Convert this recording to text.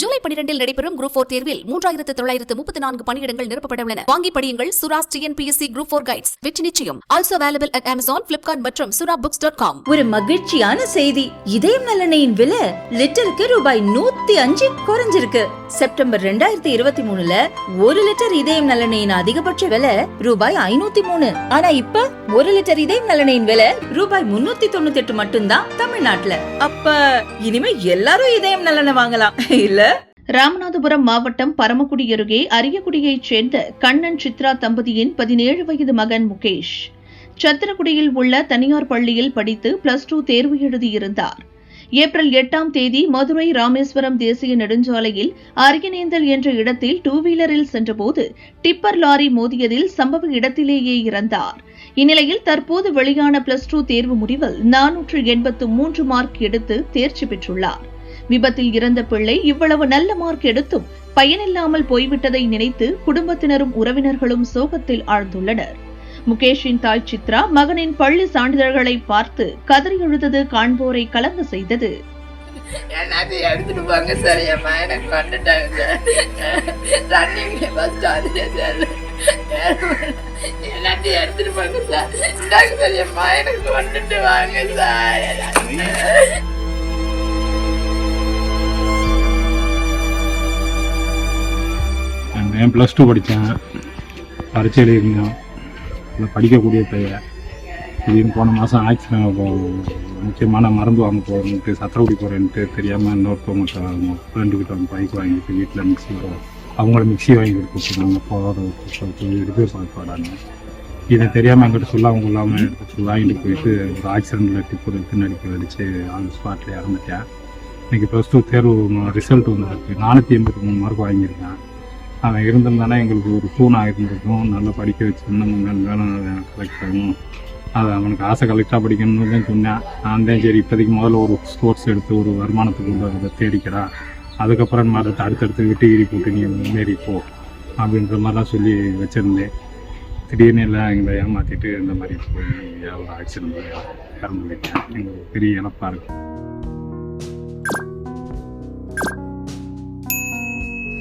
ஜூலை பனிரெண்டில் நடைபெறும் group four தேர்வில் மூன்றாயிரத்து தொள்ளாயிரத்து முப்பத்தி நான்கு பணியிடங்கள் நிரப்பப்பட உள்ளன வாங்கி படியுங்கள் Sura's TNPSC group four guides வெற்றி நிச்சயம். Also available at Amazon Flipkart மற்றும் சுரா புக்ஸ் டாட் காம் ஒரு மகிழ்ச்சியான செய்தி. இதயம் நல்லெண்ணெயின் விலை லிட்டருக்கு ரூபாய் நூத்தி அஞ்சு குறைஞ்சிருக்கு. செப்டம்பர் ரெண்டாயிரத்தி இருபத்தி மூணுல ஒரு லிட்டர் இதயம் நலனையின் அதிகபட்ச விலை ரூபாய் ஐநூத்தி மூணு. ஆனா இப்ப ஒரு லிட்டர் இதயம் நலனையின் விலை ரூபாய் முன்னூத்தி தொண்ணூத்தி எட்டு மட்டும்தான் தமிழ்நாட்டுல. அப்ப இனிமே எல்லாரும் இதயம் நலனை வாங்கலாம் இல்ல? ராமநாதபுரம் மாவட்டம் பரமக்குடி அருகே அரியக்குடியைச் சேர்ந்த கண்ணன் சித்ரா தம்பதியின் பதினேழு வயது மகன் முகேஷ். சத்திரக்குடியில் உள்ள தனியார் பள்ளியில் படித்து பிளஸ் டூ தேர்வு எழுதியிருந்தார். ஏப்ரல் எட்டாம் தேதி மதுரை ராமேஸ்வரம் தேசிய நெடுஞ்சாலையில் அரியநேந்தல் என்ற இடத்தில் டூ வீலரில் சென்றபோது டிப்பர் லாரி மோதியதில் சம்பவ இடத்திலேயே இறந்தார். இந்நிலையில் தற்போது வெளியான பிளஸ் டூ தேர்வு முடிவில் நானூற்று எண்பத்து மூன்று மார்க் எடுத்து தேர்ச்சி பெற்றுள்ளார். விபத்தில் இறந்த பிள்ளை இவ்வளவு நல்ல மார்க் எடுத்தும் பயனில்லாமல் போய்விட்டதை நினைத்து குடும்பத்தினரும் உறவினர்களும் சோகத்தில் ஆழ்ந்துள்ளனர். முகேஷின் தாய் சித்ரா மகனின் பள்ளி சான்றிதழ்களை பார்த்து கதறி எழுதது காண்போரை கலங்க செய்தது. எல்லாத்தையும் எடுத்துட்டு போங்க சார். என் மகனை கொண்டுட்டாங்க. சார் ரன்னிங்ல பஸ் ஸ்டாண்டு சார். எல்லாத்தையும் எடுத்துட்டு போங்க சார். இந்தாங்க சார் என் மகனை கொண்டுட்டு வாங்க சார். எல்லாத்தையும் என் ப்ளஸ் டூ படித்தேன் பரீட்சையில் இருந்தேன் இல்லை படிக்கக்கூடிய பையன் திடீர்னு போன மாதம் ஆக்சிடென்ட் முக்கியமான மருந்து வாங்க போகிறேன்ட்டு சத்திரக்குடி போகிறேன்ட்டு தெரியாமல் இன்னொருத்தவங்க ஃப்ரெண்டுக்கிட்ட வந்து பைக் வாங்கிட்டு வீட்டில் மிக்சி வரும் அவங்கள மிக்சி வாங்கி கொடுத்துருந்தாங்க போகிற இது பார்ப்பாடாங்க இதை தெரியாமல் அங்கிட்ட சொல்ல அவங்க இல்லாமல் எடுத்து வாங்கிட்டு போயிட்டு ஒரு ஆக்சிடெண்ட்டில் டிப்பு பின்னாடி அடித்து அந்த ஸ்பாட்டில் இறந்துட்டேன். இன்றைக்கி ப்ளஸ் டூ தேர்வு ரிசல்ட் வந்துருக்கு. நானூற்றி எண்பத்தி மூணு மார்க் வாங்கியிருக்கேன். அவன் இருந்திருந்தானே எங்களுக்கு ஒரு தூணாக இருந்திருக்கும் நல்லா படிக்க வச்சு இன்னும் மேல் வேலை கலெக்ட் ஆகணும். அது அவனுக்கு ஆசை கலெக்டாக படிக்கணும்னு தான் சொன்னேன். நான் தான் சரி இப்போதைக்கு முதல்ல ஒரு ஸ்போர்ட்ஸ் எடுத்து ஒரு வருமானத்துக்கு உள்ள இதை தேடிக்கிறா அதுக்கப்புறம் மாதிரி அடுத்தடுத்து டிகிரி போட்டு நீ முன்னேறி போ அப்படின்ற மாதிரிலாம் சொல்லி வச்சுருந்தேன். திடீர்னு எல்லாம் எங்களை ஏமாற்றிட்டு இந்த மாதிரி போய் ஆக்சிடென்ட் இறந்து போயிட்டேன் எங்களுக்கு பெரிய இழப்பாக இருக்குது